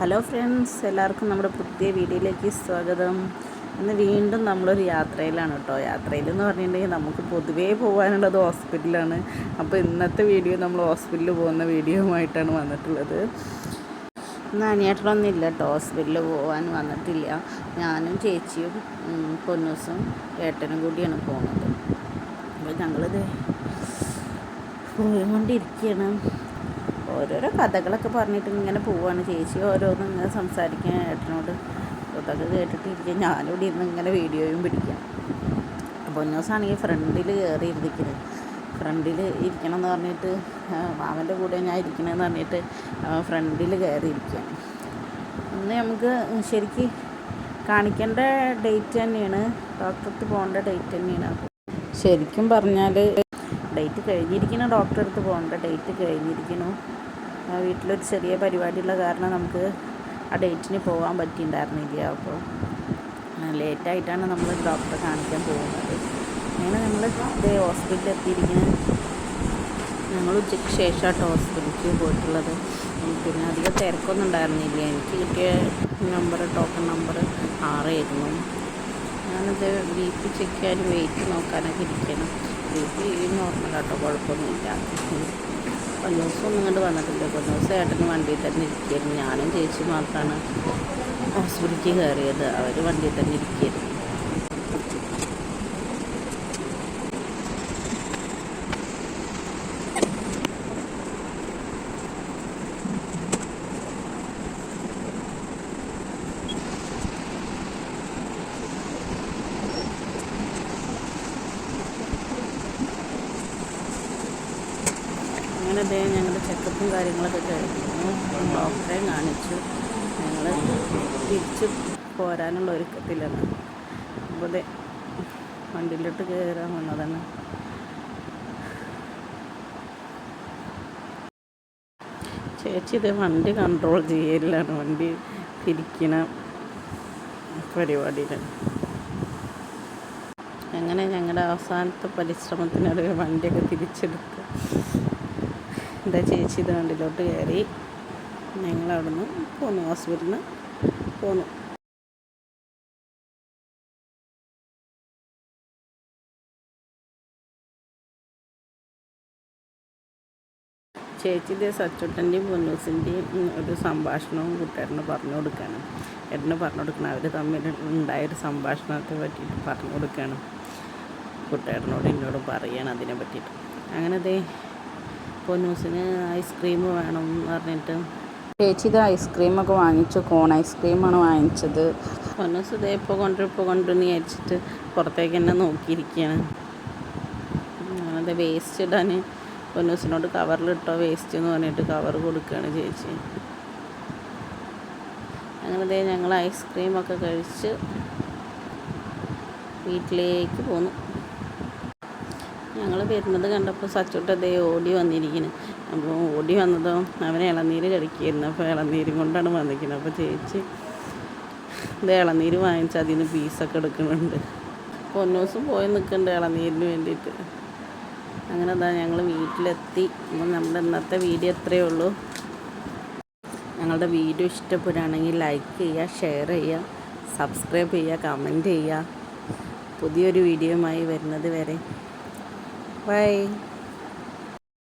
Hello friends എല്ലാവർക്കും നമ്മുടെ പുതിയ വീഡിയോയിലേക്ക് സ്വാഗതം. ഇന്ന് വീണ്ടും നമ്മളൊരു യാത്രയിലാണ് കേട്ടോ. യാത്രയിലെന്ന് പറഞ്ഞിട്ടുണ്ടെങ്കിൽ നമുക്ക് പൊതുവേ പോകാനുള്ളത് ഹോസ്പിറ്റലാണ്. അപ്പോൾ ഇന്നത്തെ വീഡിയോ നമ്മൾ ഹോസ്പിറ്റലിൽ പോകുന്ന വീഡിയോയുമായിട്ടാണ് വന്നിട്ടുള്ളത്. ഇന്ന് അനിയേട്ടനൊന്നും ഇല്ല കേട്ടോ. ഹോസ്പിറ്റലിൽ പോകാൻ വന്നിട്ടില്ല. ഞാനും ചേച്ചിയും പൊന്നൂസും ഏട്ടനും കൂടിയാണ് പോകുന്നത്. അപ്പോൾ ഞങ്ങളിത് പോയിക്കൊണ്ടിരിക്കുകയാണ്. ഓരോരോ കഥകളൊക്കെ പറഞ്ഞിട്ട് ഇങ്ങനെ പോവാണ്. ചേച്ചി ഓരോന്നും ഇങ്ങനെ സംസാരിക്കാൻ ഏട്ടനോട് അതൊക്കെ കേട്ടിട്ടിരിക്കുക ഞാനിവിടെ ഇരുന്ന് ഇങ്ങനെ വീഡിയോയും പിടിക്കാം. അപ്പോൾ ദിവസമാണെങ്കിൽ ഫ്രണ്ടിൽ കയറി ഇരുന്നിക്കുന്നത് ഫ്രണ്ടിൽ ഇരിക്കണം എന്ന് പറഞ്ഞിട്ട് മാമന്റെ കൂടെ ഞാൻ ഇരിക്കണമെന്ന് പറഞ്ഞിട്ട് ഫ്രണ്ടിൽ കയറി ഇരിക്കുകയാണ് ഇന്ന് നമുക്ക് ശരിക്ക് കാണിക്കേണ്ട ഡേറ്റ് തന്നെയാണ്. ഡോക്ടർക്ക് പോകേണ്ട ഡേറ്റ് തന്നെയാണ് അപ്പോൾ ശരിക്കും പറഞ്ഞാൽ ഡേറ്റ് കഴിഞ്ഞിരിക്കണം ഡോക്ടറെ അടുത്ത് പോകേണ്ട ഡേറ്റ് കഴിഞ്ഞിരിക്കണു. വീട്ടിലൊരു ചെറിയ പരിപാടിയുള്ള കാരണം നമുക്ക് ആ ഡേറ്റിന് പോകാൻ പറ്റിയിട്ടുണ്ടായിരുന്നില്ല അപ്പോൾ ലേറ്റായിട്ടാണ് നമ്മൾ ഡോക്ടറെ കാണിക്കാൻ പോകുന്നത്. അങ്ങനെ നമ്മൾ ഇതേ ഹോസ്പിറ്റലിൽ എത്തിയിരിക്കുന്നത് ഞങ്ങൾ ഉച്ചയ്ക്ക് ശേഷമായിട്ട് ഹോസ്പിറ്റലിലേക്ക് പോയിട്ടുള്ളത്. പിന്നെ അധികം തിരക്കൊന്നും ഉണ്ടായിരുന്നില്ല. എനിക്ക് കിട്ടിയ നമ്പർ ടോക്കൺ നമ്പർ ആറായിരുന്നു. ഞാനത് ബി പി ചെക്ക് ചെയ്യാനും വെയിറ്റ് നോക്കാനൊക്കെ ഇരിക്കണം ബി പി നോർമലാട്ടോ കുഴപ്പമൊന്നുമില്ല. പൊന്നൂസൊന്നും ഇങ്ങോട്ട് വന്നിട്ടില്ല. പൊന്നൂസ് ഏട്ടന് വണ്ടിയിൽ തന്നെ ഇരിക്കുകയായിരുന്നു. ഞാനും ചേച്ചി മാത്രമാണ് ഹോസ്പിറ്റലിലേക്ക് കയറിയത്. അവർ വണ്ടിയിൽ തന്നെ ഇരിക്കുകയായിരുന്നു. അങ്ങനെ ദേ ഞങ്ങളുടെ ചെക്കപ്പും കാര്യങ്ങളൊക്കെ കഴിഞ്ഞു. ഡോക്ടറെ കാണിച്ചു. ഞങ്ങൾ തിരിച്ച് പോരാനുള്ള ഒരുക്കത്തിലാണ്. അപ്പോൾ ദേ വണ്ടിയിലോട്ട് കയറാൻ വന്നതാണ്. ചേച്ചി ഇത് വണ്ടി കൺട്രോൾ ചെയ്യലാണ് വണ്ടി തിരിക്കണ പരിപാടിയിലാണ് അങ്ങനെ ഞങ്ങളുടെ അവസാനത്തെ പരിശ്രമത്തിനൊടുവിൽ വണ്ടിയൊക്കെ തിരിച്ചെടുത്ത്. എന്റെ ചേച്ചി ഇത് വണ്ടിയിലോട്ട് കയറി. ഞങ്ങൾ അവിടുന്ന് പോന്നു ഹോസ്പിറ്റലിൽ നിന്ന് പോന്നു. ചേച്ചി ഇതേ സച്ചുട്ടന്റെയും പൊന്നൂസിന്റെയും ഒരു സംഭാഷണവും കൂട്ടുകാരന് പറഞ്ഞു കൊടുക്കുകയാണ്. ഏട്ടന് പറഞ്ഞു കൊടുക്കണം അവർ തമ്മിൽ ഉണ്ടായൊരു സംഭാഷണത്തെ പറ്റിയിട്ട് പറഞ്ഞു കൊടുക്കുകയാണ്. കൂട്ടുകാരനോട് എന്നോട് പറയണം അതിനെ പറ്റിയിട്ട്. അങ്ങനെ ദേ പൊന്നൂസിന് ഐസ്ക്രീം വേണം എന്ന് പറഞ്ഞിട്ട്. ചേച്ചി ഇത് ഐസ്ക്രീമൊക്കെ വാങ്ങിച്ചു. കോൺ ഐസ്ക്രീമാണ് വാങ്ങിച്ചത്. പൊന്നൂസ് ഇതേ ഇപ്പോൾ കൊണ്ടു ഇപ്പോൾ കൊണ്ടുവന്ന് വിചാരിച്ചിട്ട് പുറത്തേക്ക് തന്നെ നോക്കിയിരിക്കുകയാണ് അത് വേസ്റ്റ് ഇടാൻ പൊന്നൂസിനോട് കവറിലിട്ടോ വേസ്റ്റ് എന്ന് പറഞ്ഞിട്ട് കവർ കൊടുക്കുകയാണ് ചേച്ചി. അങ്ങനെ ഞങ്ങൾ ഐസ്ക്രീമൊക്കെ കഴിച്ച് വീട്ടിലേക്ക് പോന്നു. ഞങ്ങൾ വരുന്നത് കണ്ടപ്പോൾ സച്ചുട്ട ദേ ഓടി വന്നിരിക്കുന്നു അപ്പോൾ ഓടി വന്നതോ അവനെ ഇളനീര് കഴിക്കുകയായിരുന്നു അപ്പോൾ ഇളനീരും കൊണ്ടാണ് വന്നിരിക്കുന്നത് അപ്പോൾ ചേച്ചി ഇത് ഇളനീര് വാങ്ങിച്ച് അതിന് പീസൊക്കെ എടുക്കുന്നുണ്ട്. പൊന്നൂസും പോയി നിൽക്കുന്നുണ്ട് ഇളനീരിന് വേണ്ടിയിട്ട്. അങ്ങനെ അതാ ഞങ്ങൾ വീട്ടിലെത്തി. അപ്പം നമ്മുടെ ഇന്നത്തെ വീഡിയോ എത്രയേ ഉള്ളൂ. ഞങ്ങളുടെ വീഡിയോ ഇഷ്ടപ്പെടുകയാണെങ്കിൽ ലൈക്ക് ചെയ്യുക ഷെയർ ചെയ്യുക സബ്സ്ക്രൈബ് ചെയ്യുക കമന്റ് ചെയ്യുക. പുതിയൊരു വീഡിയോയുമായി വരുന്നത് വരെ ബൈ